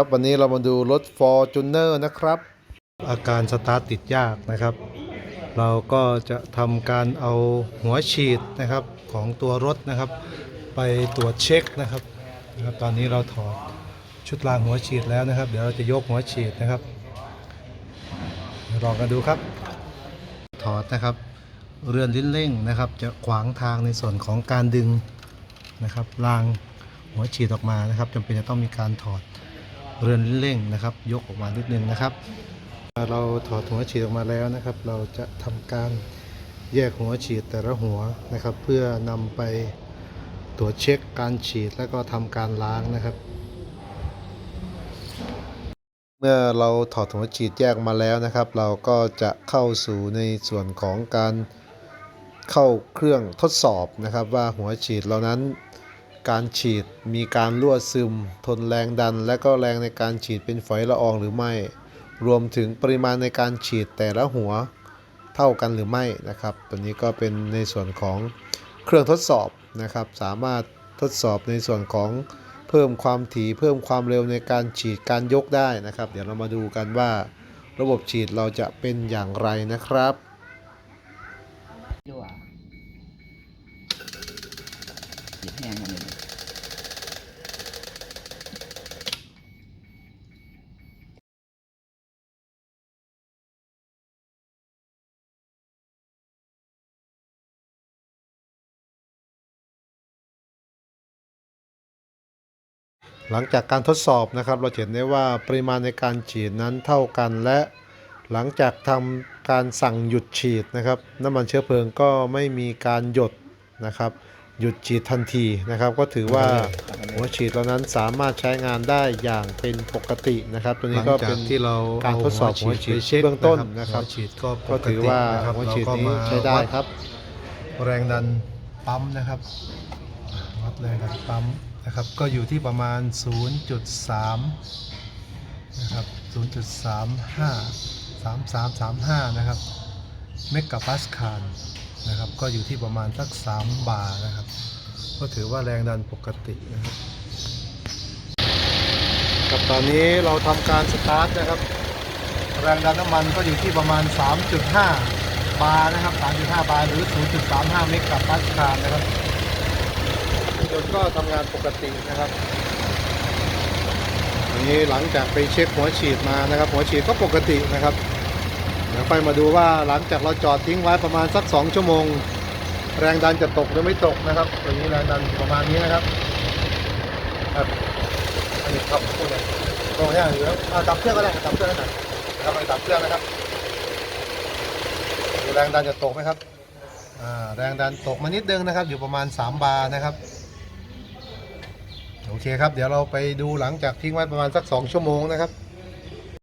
ครับวันนี้เรามาดูรถ f o r t u n e r นะครับ อาการสตาร์ทติดยากนะครับ เราก็จะทำการเอาหัวฉีดนะครับของตัวรถนะครับ ไปตรวจเช็คนะครับนะครับ ตอนนี้เราถอดชุดรางหัวฉีดแล้วนะครับ เดี๋ยวเราจะยกหัวฉีดนะครับลองกันดูครับ ถอดนะครับ เรือนลิ้นเร่งนะครับ จะขวางทางในส่วนของการดึงนะครับรางหัวฉีดออกมานะครับจำเป็นจะต้องมีการถอด เรือนเร่งนะครับ ยกออกมานิดนึงนะครับ เราถอดหัวฉีดออกมาแล้วนะครับ เราจะทำการแยกหัวฉีดแต่ละหัวนะครับ เพื่อนำไปตรวจเช็คการฉีดแล้วก็ทำการล้างนะครับ เมื่อเราถอดหัวฉีดแยกมาแล้วนะครับ เราก็จะเข้าสู่ในส่วนของการเข้าเครื่องทดสอบนะครับ ว่าหัวฉีดเรานั้น การฉีด มีการรั่วซึม ทนแรงดัน และก็แรงในการฉีดเป็นฝอยละอองหรือไม่ รวมถึงปริมาณในการฉีดแต่ละหัวเท่ากันหรือไม่นะครับ ตัวนี้ก็เป็นในส่วนของเครื่องทดสอบนะครับ สามารถทดสอบในส่วนของเพิ่มความถี่เพิ่มความเร็วในการฉีดการยกได้นะครับ เดี๋ยวเรามาดูกันว่า ระบบฉีดเราจะเป็นอย่างไรนะครับ หยิบแห้งกันเลยหลังจากการทดสอบนะครับเราเห็นได้ว่าปริมาณในการฉีดนั้นเท่ากันและหลังจากทำการสั่งหยุดฉีดนะครับ น้ำมันเชื้อเพลิงก็ไม่มีการหยดนะครับ หยุดฉีดทันทีนะครับ ก็ถือว่าหัวฉีดเรานั้นสามารถใช้งานได้อย่างเป็นปกตินะครับ ตัวนี้ก็เป็นที่เราการทดสอบหัวฉีดเบื้องต้นนะครับฉีดก็ก็ถือว่าหัวฉีดนี้ใช้ได้ครับ แรงดันปั๊มนะครับวัดแรงดันปั๊มนะครับ ก็อยู่ที่ประมาณ 0.3 นะครับ 0.35 3335 นะครับเมกะปาสคาล นะครับ ก็อยู่ที่ประมาณสัก 3 บาร์นะครับ ก็ถือว่าแรงดันปกตินะครับกับตอนนี้เราทำการสตาร์ทนะครับ แรงดันน้ำมันก็อยู่ที่ประมาณ 3.5 บาร์นะครับ 3.5 บาร์หรือ 0.35 เมกะปาสคาลนะครับยนต์ก็ทำงานปกตินะครับอันนี้หลังจากไปเช็คหัวฉีดมานะครับ หัวฉีดก็ปกตินะครับ ดี๋ยวค่อยมาดูว่าหลังจากเราจอดทิ้งไว้ประมาณสัก 2 ชั่วโมง แรงดันจะตกหรือไม่ตกนะครับตัวนี้แรงดันประมาณนี้นะครับครับอันนี้ครับพูดเลยตรงนี้อยู่แล้วอ่าดับเครื่องก็ได้ดับเครื่องก็ได้นะครับไปดับเครื่องนะครับดูแรงดันจะตกไหมครับแรงดันตกมานิดนึงนะครับ อยู่ประมาณ 3 บาร์นะครับโอเคครับ เดี๋ยวเราไปดูหลังจากทิ้งไว้ประมาณสัก 2 ชั่วโมงนะครับ